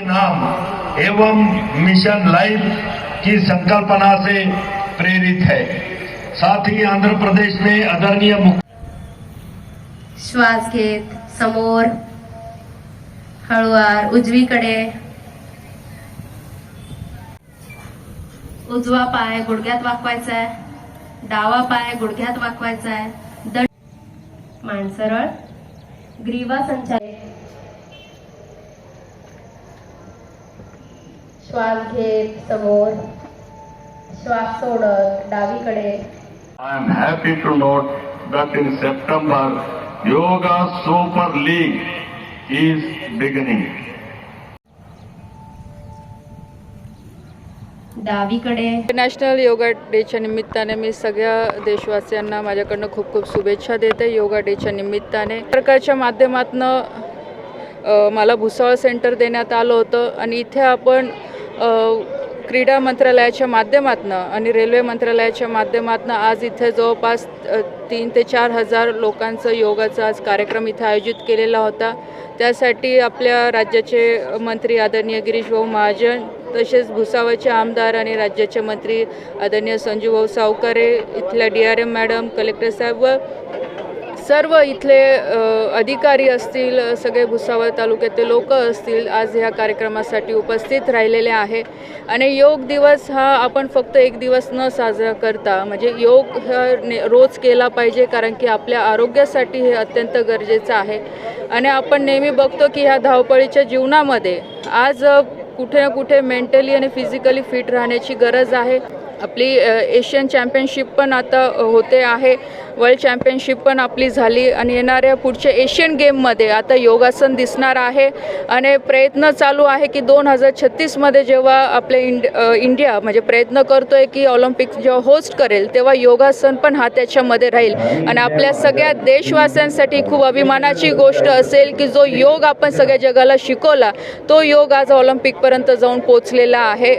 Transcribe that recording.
नाम एवं mission life की संकल्पना से प्रेरित है। साथ ही आंध्र प्रदेश में आदरणीय मुख्य श्वास घेत समोर हळुवार उजवीकडे. उजवा पाय गुडघ्यात वाकवायचा आहे. डावा पाय गुडघ्यात वाकवायचा आहे. दंड माणसरळ ग्रीवा संचालित श्वास घेत समोर श्वास सोडत डावीकडे. I am happy to note that in September, Yoga Super League is beginning. डावीकडे. नॅशनल योगा डेच्या निमित्ताने मी सगळ्या देशवासियांना माझ्याकडनं खूप खूप शुभेच्छा देते योगा डेच्या निमित्ताने. सरकारच्या माध्यमातनं मला भुसावळ सेंटर देण्यात आलं होतं आणि इथे आपण क्रीडा मंत्रालयाच्या माध्यमातनं आणि रेल्वे मंत्रालयाच्या माध्यमातनं आज इथे जवळपास तीन ते चार हजार लोकांचं योगाचा आज कार्यक्रम इथे आयोजित केलेला होता. त्यासाठी आपल्या राज्याचे मंत्री आदरणीय गिरीश भाऊ महाजन तसेच भुसावळचे आमदार आणि राज्याचे मंत्री आदरणीय संजूभाऊ सावकारे इथल्या D R M madam collector साहेब व सर्व इथले अधिकारी असतील सगळे भुसावळ तालुक्यातले लोक असतील आज ह्या कार्यक्रमासाठी उपस्थित राहिलेले आहे. आणि योग दिवस हा आपण फक्त एक दिवस न साजरा करता म्हणजे योग हा ने रोज केला पाहिजे कारण की आपल्या आरोग्यासाठी हे अत्यंत गरजेचं आहे. आणि आपण नेहमी बघतो की ह्या धावपळीच्या जीवनामध्ये आज कुठे ना कुठे मेंटली आणि फिजिकली फिट राहण्याची गरज आहे. आपली एशियन चॅम्पियनशिप पण आता होते आहे. वर्ल्ड चॅम्पियनशिप पण आपली झाली आणि येणाऱ्या पुढच्या एशियन गेममध्ये आता योगासन दिसणार आहे. आणि प्रयत्न चालू आहे की दोन हजार छत्तीसमध्ये जेव्हा आपले इंड इंडिया म्हणजे प्रयत्न करतोय की ऑलिम्पिक जेव्हा होस्ट करेल तेव्हा योगासन पण हा त्याच्यामध्ये राहील. आणि आपल्या सगळ्या देशवासियांसाठी खूप अभिमानाची गोष्ट असेल की जो योग आपण सगळ्या जगाला शिकवला तो योग आज ऑलिम्पिकपर्यंत जाऊन पोचलेला आहे.